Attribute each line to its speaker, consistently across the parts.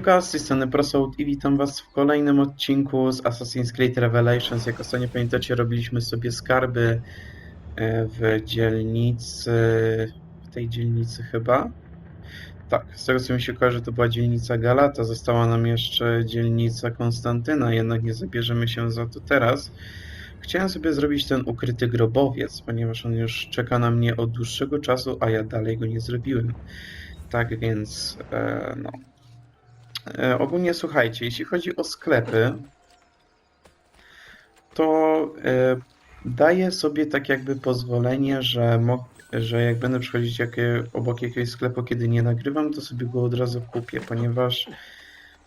Speaker 1: Siemka, z tej strony i witam was w kolejnym odcinku z Assassin's Creed Revelations. Jak ostatnio pamiętacie, robiliśmy sobie skarby e, w dzielnicy, w tej dzielnicy chyba. Tak, z tego co mi się kojarzy, to była dzielnica Galata, została nam jeszcze dzielnica Konstantyna, jednak nie zabierzemy się za to teraz. Chciałem sobie zrobić ten ukryty grobowiec, ponieważ on już czeka na mnie od dłuższego czasu, a ja dalej go nie zrobiłem. Tak więc, e, no. E, ogólnie słuchajcie, jeśli chodzi o sklepy, to e, daję sobie tak jakby pozwolenie, że, że jak będę przychodzić jakie, obok jakiegoś sklepu, kiedy nie nagrywam, to sobie go od razu kupię, ponieważ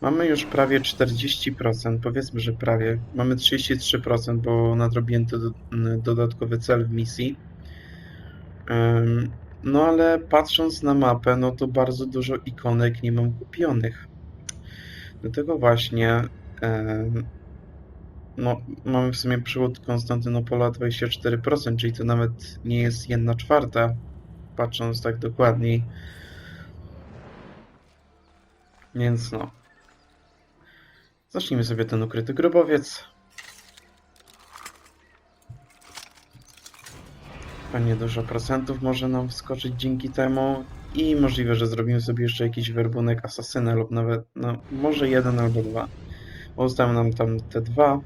Speaker 1: mamy już prawie 40%, powiedzmy, że prawie. Mamy 33%, bo nadrobiłem do, dodatkowy cel w misji. No ale patrząc na mapę, no to bardzo dużo ikonek nie mam kupionych. Dlatego właśnie em, no, mamy w sumie przywód Konstantynopola 24%, czyli to nawet nie jest jedna czwarta, patrząc tak dokładniej. Więc no. Zacznijmy sobie ten ukryty grobowiec. Pewnie dużo procentów może nam wskoczyć dzięki temu. I możliwe, że zrobimy sobie jeszcze jakiś werbunek asasyna lub nawet, no, może jeden albo dwa. Zostały nam tam te dwa.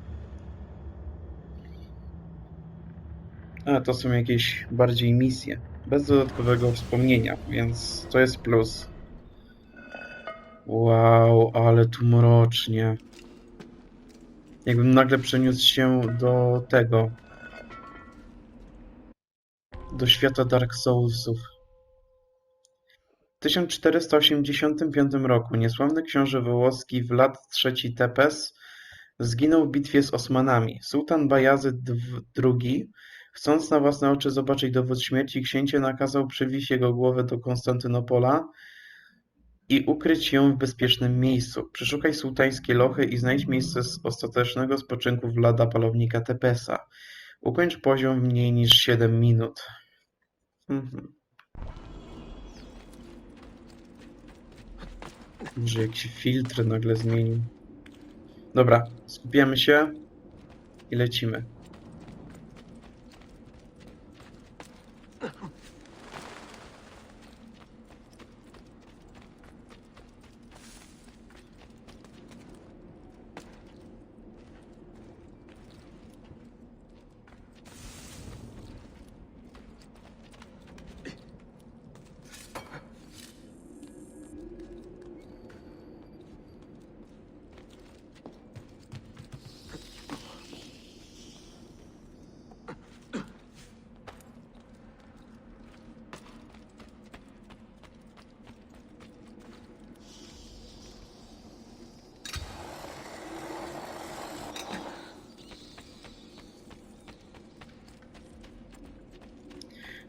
Speaker 1: A to są jakieś bardziej misje. Bez dodatkowego wspomnienia, więc to jest plus. Wow, ale tu mrocznie. Jakbym nagle przeniósł się do tego. Do świata Dark Soulsów. W 1485 roku niesławny książę wołoski Vlad III Tepes zginął w bitwie z Osmanami. Sułtan Bajazyd II, chcąc na własne oczy zobaczyć dowód śmierci księcia, nakazał przywieźć jego głowę do Konstantynopola i ukryć ją w bezpiecznym miejscu. Przeszukaj sułtańskie lochy i znajdź miejsce z ostatecznego spoczynku Vlada Palownika Tepesa. Ukończ poziom w mniej niż 7 minut. Mhm. Może jakiś filtr nagle zmienił. Dobra, skupiamy się i lecimy.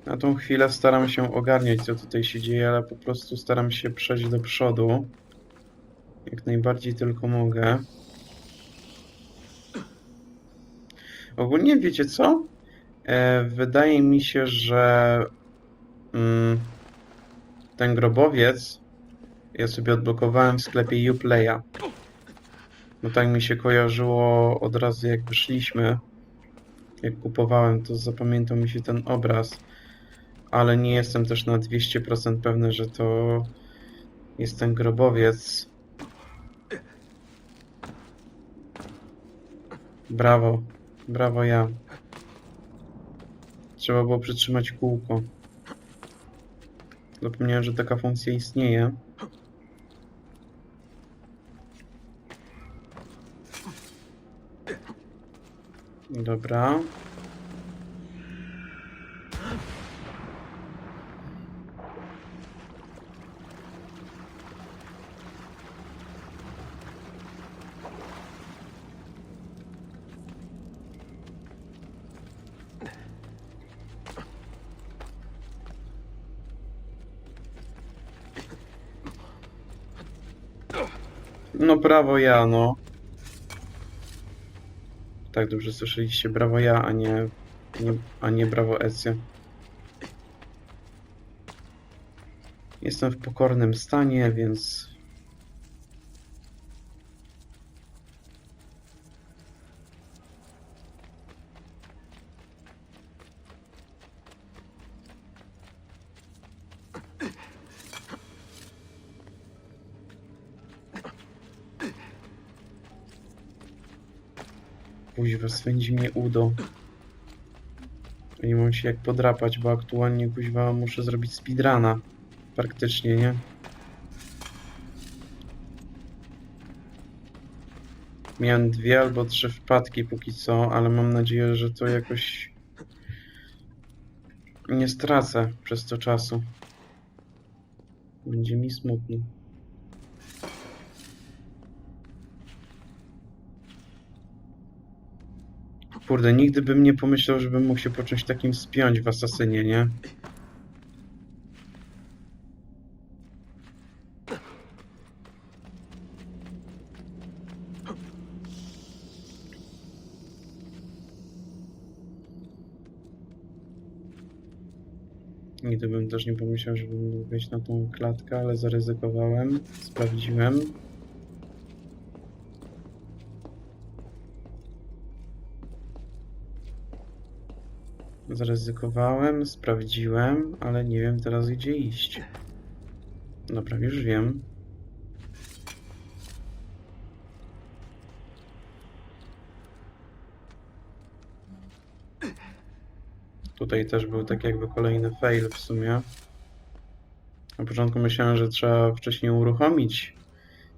Speaker 1: Na tą chwilę staram się ogarniać, co tutaj się dzieje, ale po prostu staram się przejść do przodu. Jak najbardziej tylko mogę. Ogólnie wiecie co? E, wydaje mi się, że mm, ten grobowiec ja sobie odblokowałem w sklepie Uplaya. No tak mi się kojarzyło od razu jak wyszliśmy. Jak kupowałem, to zapamiętał mi się ten obraz ale nie jestem też na 200% pewny, że to jest ten grobowiec. Brawo, brawo ja. Trzeba było przytrzymać kółko. Zapomniałem, że taka funkcja istnieje. Dobra. No brawo ja, no. Tak dobrze słyszeliście, brawo ja, a nie, nie a nie brawo Ezio. Jestem w pokornym stanie, więc Kuźwa, swędzi mnie udo. I mam się jak podrapać, bo aktualnie kuźwa muszę zrobić speedruna. Praktycznie, nie? Miałem dwie albo trzy wpadki póki co, ale mam nadzieję, że to jakoś nie stracę przez to czasu. Będzie mi smutno. Kurde, nigdy bym nie pomyślał, żebym mógł się po czymś takim spiąć w Asasynie, nie? Nigdy bym też nie pomyślał, żebym mógł wejść na tą klatkę, ale zaryzykowałem, sprawdziłem. Zaryzykowałem, sprawdziłem, ale nie wiem teraz gdzie iść. Dobra, już wiem. Tutaj też był tak jakby kolejny fail w sumie. Na początku myślałem, że trzeba wcześniej uruchomić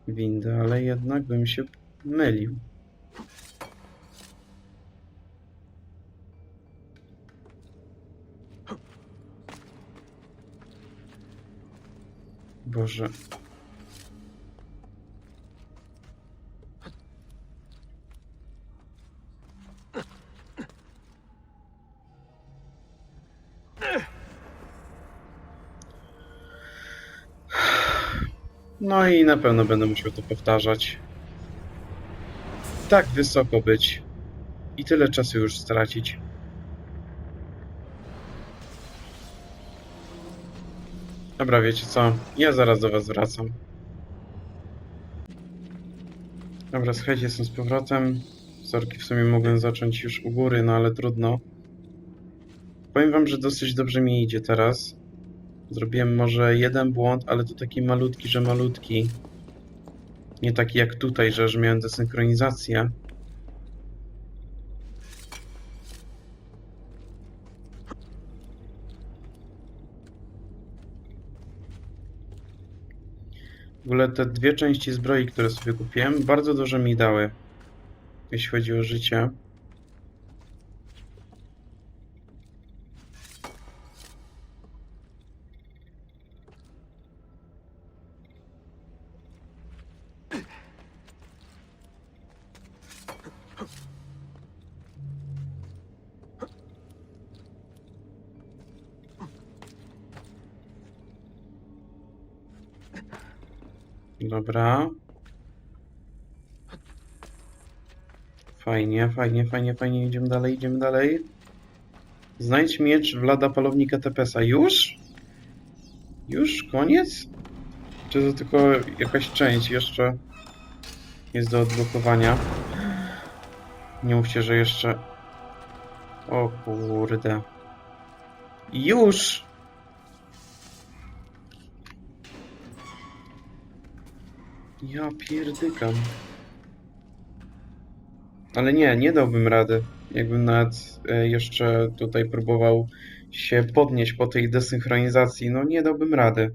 Speaker 1: windę, ale jednak bym się mylił. Boże. No i na pewno będę musiał to powtarzać. Tak wysoko być i tyle czasu już stracić. Dobra, wiecie co? Ja zaraz do was wracam. Dobra, słuchajcie, jestem z powrotem. Sorki, w sumie mogłem zacząć już u góry, no ale trudno. Powiem wam, że dosyć dobrze mi idzie teraz. Zrobiłem może jeden błąd, ale to taki malutki, że malutki. Nie taki jak tutaj, że, że miałem desynchronizację. Ogóle te dwie części zbroi, które sobie kupiłem, bardzo dużo mi dały, jeśli chodzi o życie. Dobra. Fajnie, fajnie, fajnie, fajnie. Idziemy dalej, idziemy dalej. Znajdź miecz Vlada Palownika Tepesa. Już? Już? Koniec? Czy to tylko jakaś część jeszcze jest do odblokowania? Nie mówcie, że jeszcze... O kurde. Już! Ja pierdykam. Ale nie, nie dałbym rady. Jakbym nawet e, jeszcze tutaj próbował się podnieść po tej desynchronizacji, no nie dałbym rady.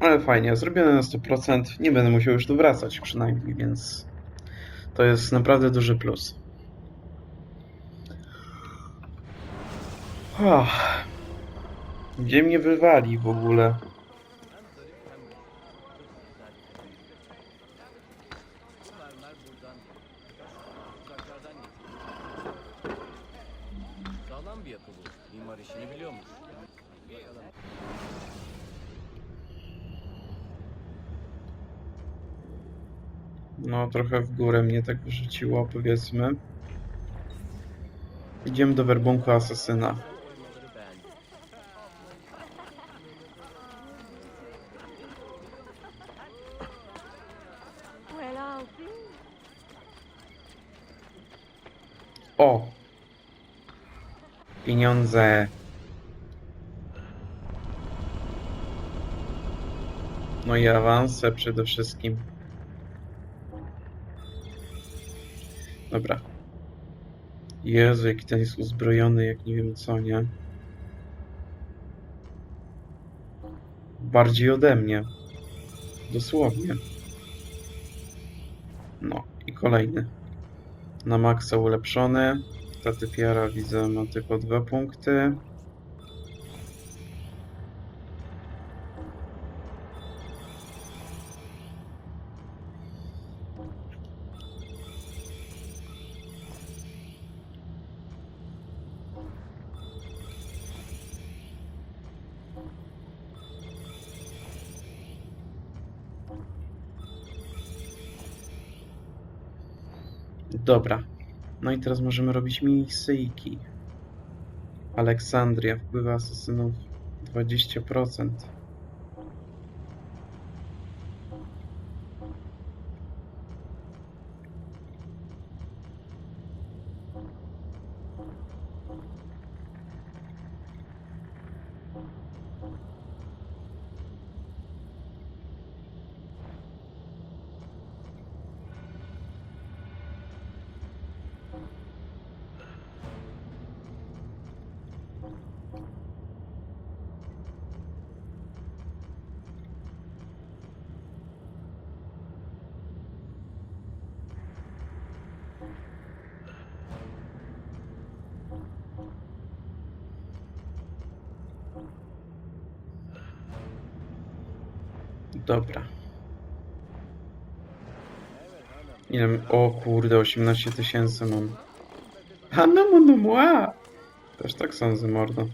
Speaker 1: Ale fajnie, zrobione na 100%. Nie będę musiał już tu wracać przynajmniej, więc to jest naprawdę duży plus. Oh. Gdzie mnie wywali w ogóle? No, trochę w górę mnie tak wyrzuciło, powiedzmy. Idziemy do werbunku asesyna. Pieniądze. No i awanse przede wszystkim. Dobra. Jezu, jaki ten jest uzbrojony, jak nie wiem co, nie? Bardziej ode mnie. Dosłownie. No i kolejny. Na maksa ulepszony. Ta typiara widzę ma tylko dwa punkty. Dobra. No i teraz możemy robić misyjki. Aleksandria, wpływa asesynów 20%. Dobra. Ile? O kurde, 18 tysięcy mam. A no no no! Też tak sądzę, mordo.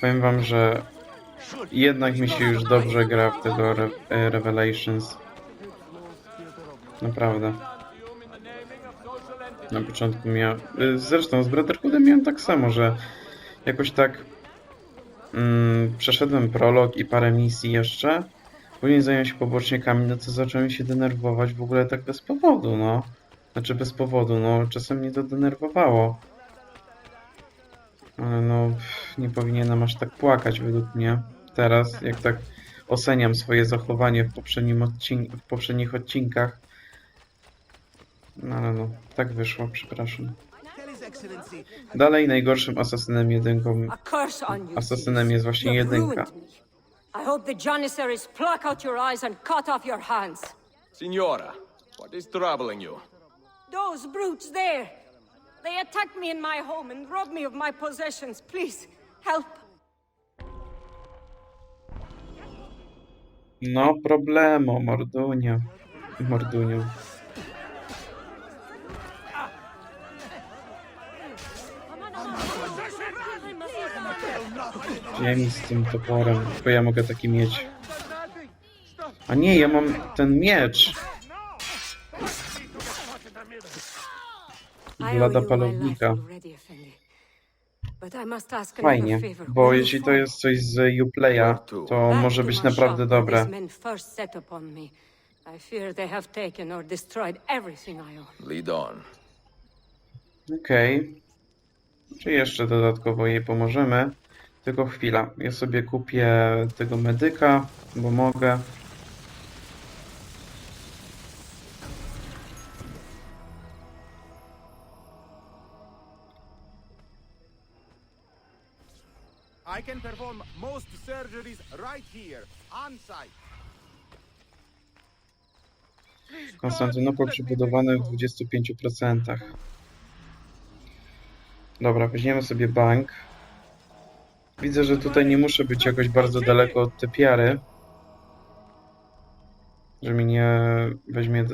Speaker 1: Powiem wam, że jednak mi się już dobrze gra w tego Re e, Revelations. Naprawdę. Na początku miałem... y, Zresztą z Brotherhoodem miałem tak samo, że jakoś tak mm, przeszedłem prolog i parę misji jeszcze. Później zająłem się pobocznikami, no to zacząłem się denerwować w ogóle tak bez powodu, no. Znaczy bez powodu, no czasem mnie to denerwowało. Ale no, nie powinienem aż tak płakać według mnie. Teraz, jak tak oceniam swoje zachowanie w, poprzednim odcin- w poprzednich odcinkach. No ale no, tak wyszło, przepraszam. Dalej najgorszym asasynem jedynką
Speaker 2: A curse on you.
Speaker 1: Asasynem jest właśnie
Speaker 2: You've
Speaker 1: jedynka.
Speaker 2: I hope the Janissaries pluck out your eyes and cut off your hands.
Speaker 3: Signora, what is troubling you?
Speaker 2: Those brutes there. They attacked me in my home and robbed me of my possessions. Please, help.
Speaker 1: No problemo, Mordunia. Morduniu. Ziemi z tym toporem, tylko ja mogę taki mieć. A nie, ja mam ten miecz. Blada palownika. Fajnie, bo jeśli to jest coś z Uplaya, to może być naprawdę dobre. Okej. Czy jeszcze dodatkowo jej pomożemy? Tylko chwila. Ja sobie kupię tego medyka, bo mogę.
Speaker 4: I can perform most surgeries right here, on site.
Speaker 1: Konstantynopol przebudowany w 25%. Dobra, weźmiemy sobie bank. Widzę, że tutaj nie muszę być jakoś bardzo daleko od typiary. Że mi nie weźmie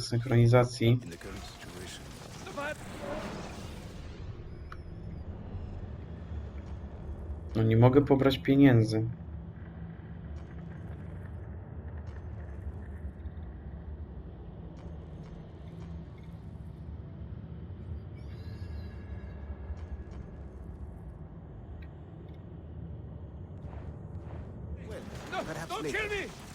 Speaker 5: current situation,
Speaker 1: No nie mogę pobrać pieniędzy.
Speaker 4: No, don't later. kill me!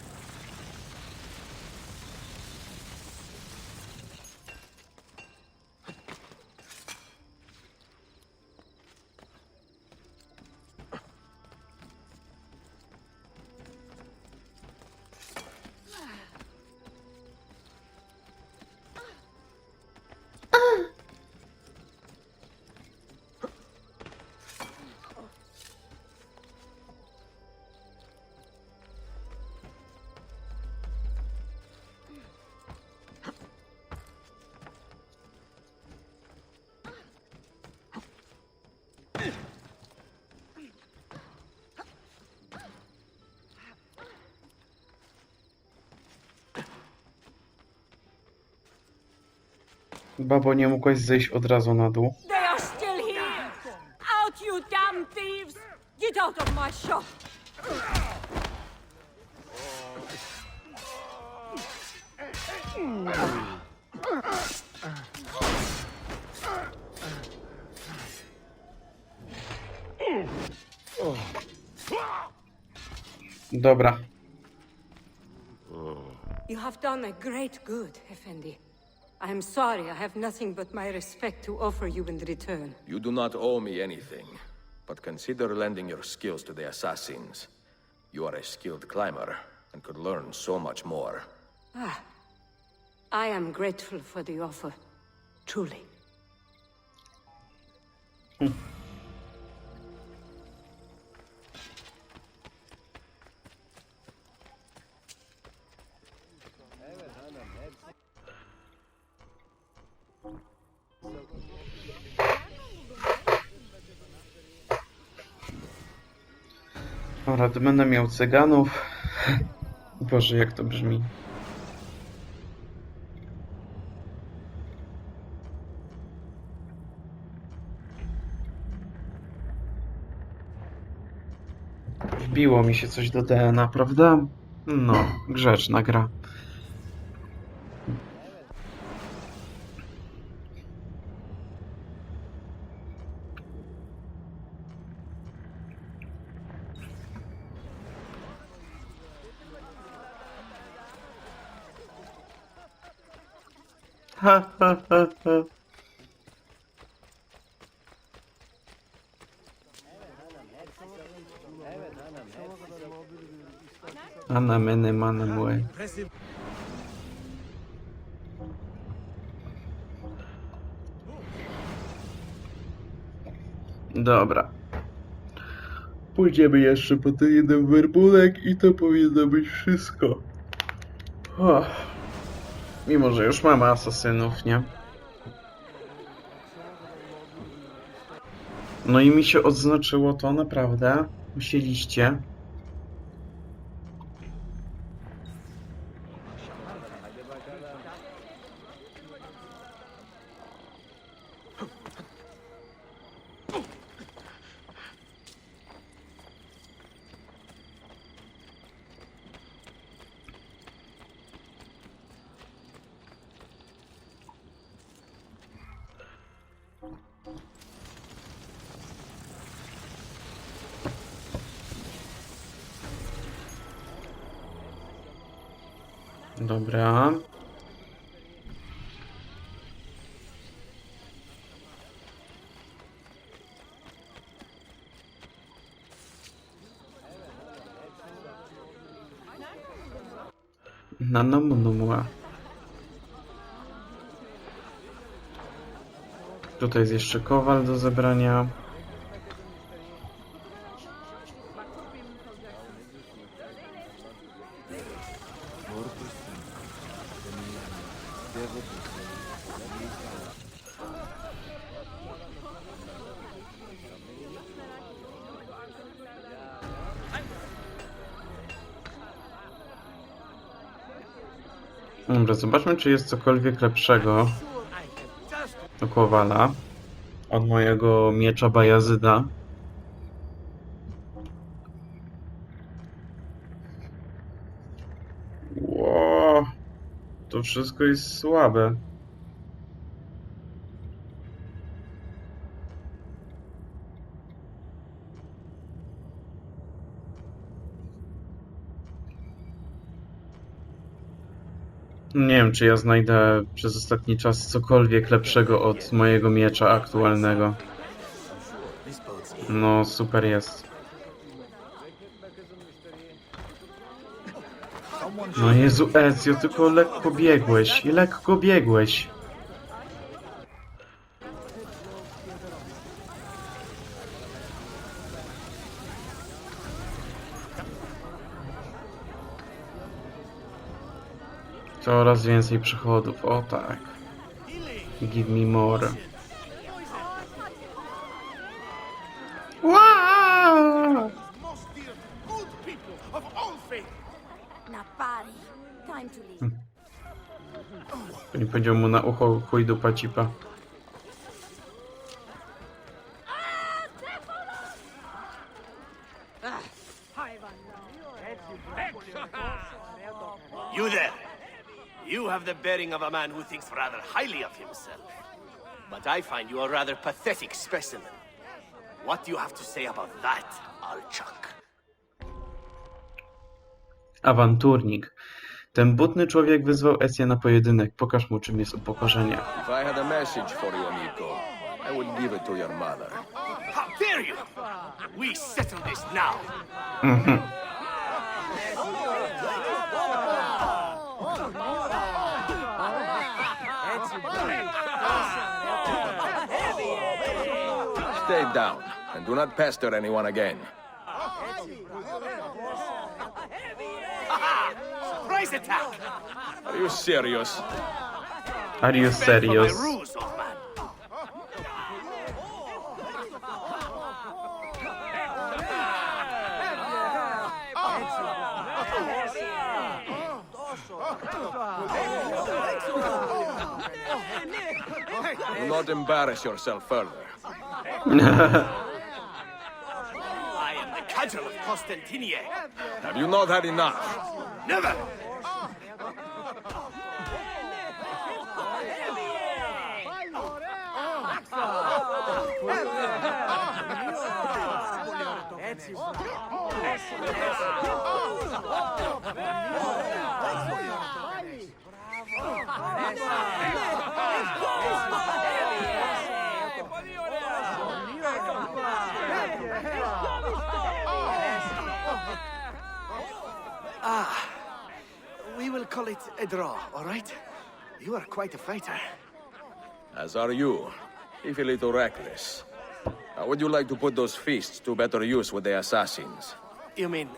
Speaker 1: Babo, nie mogłaś zejść od razu na dół?
Speaker 2: They are still here! Out, you damn thieves! Get out of my shop!
Speaker 1: Dobra.
Speaker 2: You have done a great good, Effendi. I am sorry I have nothing but my respect to offer you in return.
Speaker 3: You do not owe me anything, but consider lending your skills to the assassins. You are a skilled climber and could learn so much more. Ah.
Speaker 2: I am grateful for the offer. Truly.
Speaker 1: To będę miał cyganów. Boże, jak to brzmi. Wbiło mi się coś do DNA, prawda? No, grzeczna gra. Ha, ha, ha. Ana mene mane mue. Dobra. Pójdziemy jeszcze po ten jeden werbunek i to powinno być wszystko. Oh. Mimo, że już mamy asasynów, nie? No i mi się odznaczyło to naprawdę. Musieliście. Dobra. Nanomunumua. Tutaj jest jeszcze kowal do zebrania. Dobra, zobaczmy, czy jest cokolwiek lepszego do Kowala od mojego miecza Bajazyda. Ło, to wszystko jest słabe. Nie wiem, czy ja znajdę przez ostatni czas cokolwiek lepszego od mojego miecza aktualnego. No, super jest. No Jezu, Ezio, tylko lekko biegłeś, lekko biegłeś. Coraz więcej przychodów, o tak. Give me more. Wow!
Speaker 6: Leave.
Speaker 1: Nie powiedział mu na ucho chuj dupa cipa.
Speaker 7: Have of a man who thinks rather highly of himself. But I find you a rather pathetic specimen. What do you have to say about that, Alchuk?
Speaker 1: Awanturnik. Ten butny człowiek wyzwał Esję na pojedynek. Pokaż mu, czym jest upokorzenie.
Speaker 3: If I had a message for you, Nico, I would give it to your mother.
Speaker 7: How dare you! We settle this now! Mhm.
Speaker 3: Stay down, and do not pester anyone again.
Speaker 7: Surprise attack!
Speaker 3: Are you serious?
Speaker 1: Are you
Speaker 7: Fell for my
Speaker 1: serious?
Speaker 7: ruse, old man.
Speaker 3: Do not embarrass yourself further.
Speaker 7: I am the cudgel of Constantinier.
Speaker 3: Have you not had enough?
Speaker 7: Never! Ah, we will call it a draw, all right? You are quite a fighter.
Speaker 3: As are you. If a little reckless. How would you like to put those feasts to better use with the assassins?
Speaker 7: You mean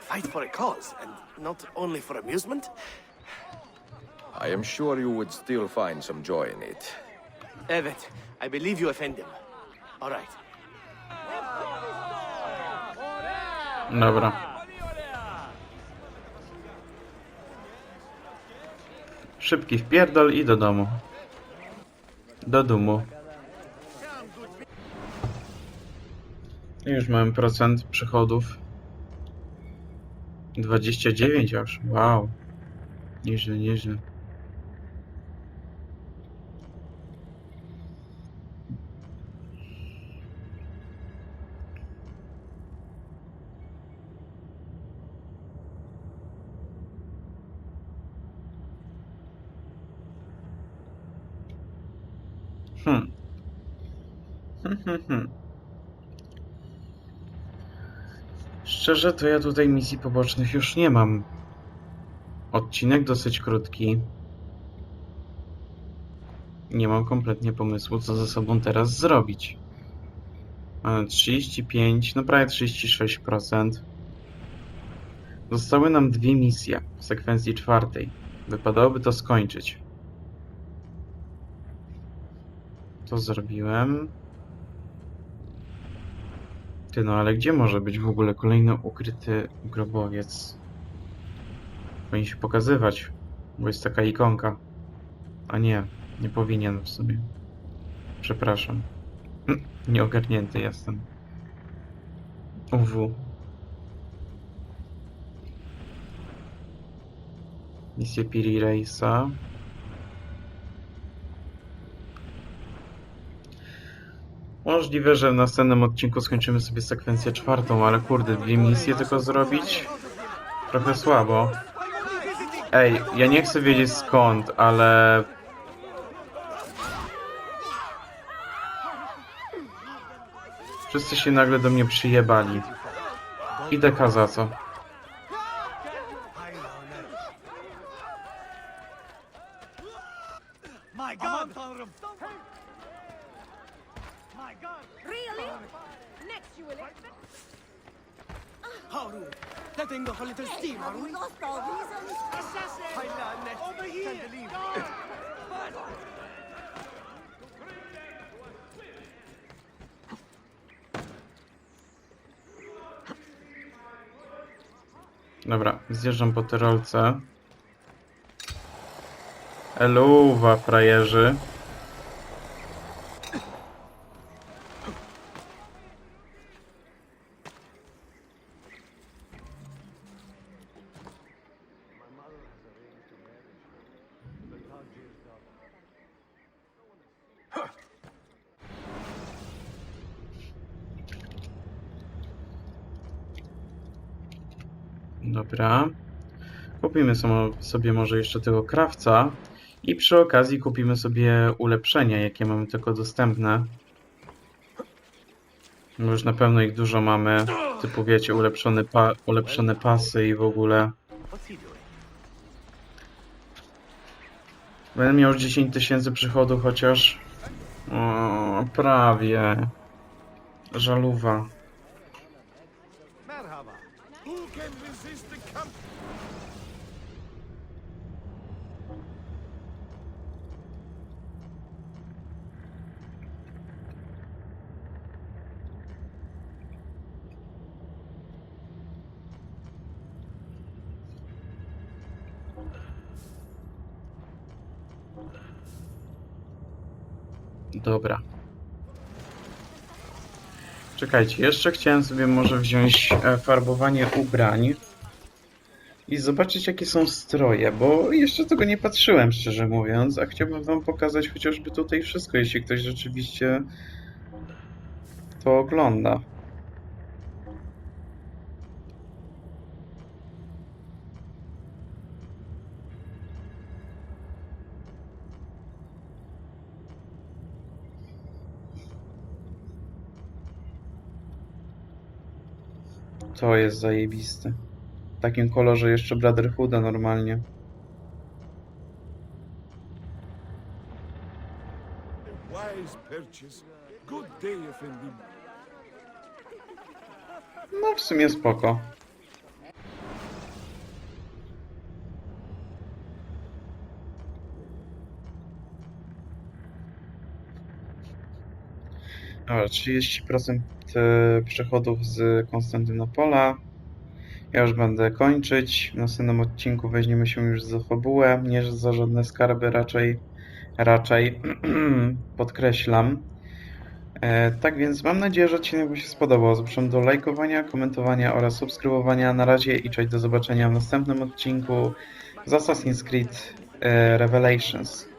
Speaker 7: fight for a cause and not only for amusement?
Speaker 3: I am sure you would still find some joy in it.
Speaker 7: Evet, I believe you offend him. All right.
Speaker 1: Dobra. Szybki wpierdol i do domu. Do domu. Już mamy procent przychodów. 29 aż. Wow. Nieźle, nieźle. Hmm. Hmm, hmm, hmm. Szczerze, to ja tutaj misji pobocznych już nie mam. Odcinek dosyć krótki. Nie mam kompletnie pomysłu, co ze sobą teraz zrobić. Mamy 35, no prawie 36%. Zostały nam dwie misje w sekwencji czwartej. Wypadałoby to skończyć. To zrobiłem. Ty no, ale gdzie może być w ogóle kolejny ukryty grobowiec? Powinien się pokazywać, bo jest taka ikonka. A nie, nie powinien w sumie. Przepraszam. Nieogarnięty jestem. UW. Misję Piri Reisa. Możliwe, że w następnym odcinku skończymy sobie sekwencję czwartą, ale kurde, dwie misje tylko zrobić? Trochę słabo. Ej, ja nie chcę wiedzieć skąd, ale... Wszyscy się nagle do mnie przyjebali. Idę kaza co? Zjeżdżam po tyrolce. Eluwa, frajerzy. Dobra. Kupimy so- sobie może jeszcze tego krawca i przy okazji kupimy sobie ulepszenia, jakie mamy tylko dostępne. Bo Już na pewno ich dużo mamy, typu wiecie, ulepszone, pa ulepszone pasy i w ogóle. Będę miał już 10 tysięcy przychodu chociaż. O, prawie. Żaluwa. Dobra. Czekajcie, jeszcze chciałem sobie może wziąć e, farbowanie ubrań i zobaczyć jakie są stroje, bo jeszcze tego nie patrzyłem szczerze mówiąc, a chciałbym wam pokazać chociażby tutaj wszystko, jeśli ktoś rzeczywiście to ogląda. To jest zajebiste. W takim kolorze jeszcze Brotherhooda normalnie. No w sumie spoko. Dobra, 30% e, przychodów z Konstantynopola. Ja już będę kończyć. W następnym odcinku weźmiemy się już za fabułę, nie za żadne skarby, raczej, raczej podkreślam. E, tak więc mam nadzieję, że odcinek Wam się spodobał. Zapraszam do lajkowania, komentowania oraz subskrybowania. Na razie i cześć do zobaczenia w następnym odcinku z Assassin's Creed e, Revelations.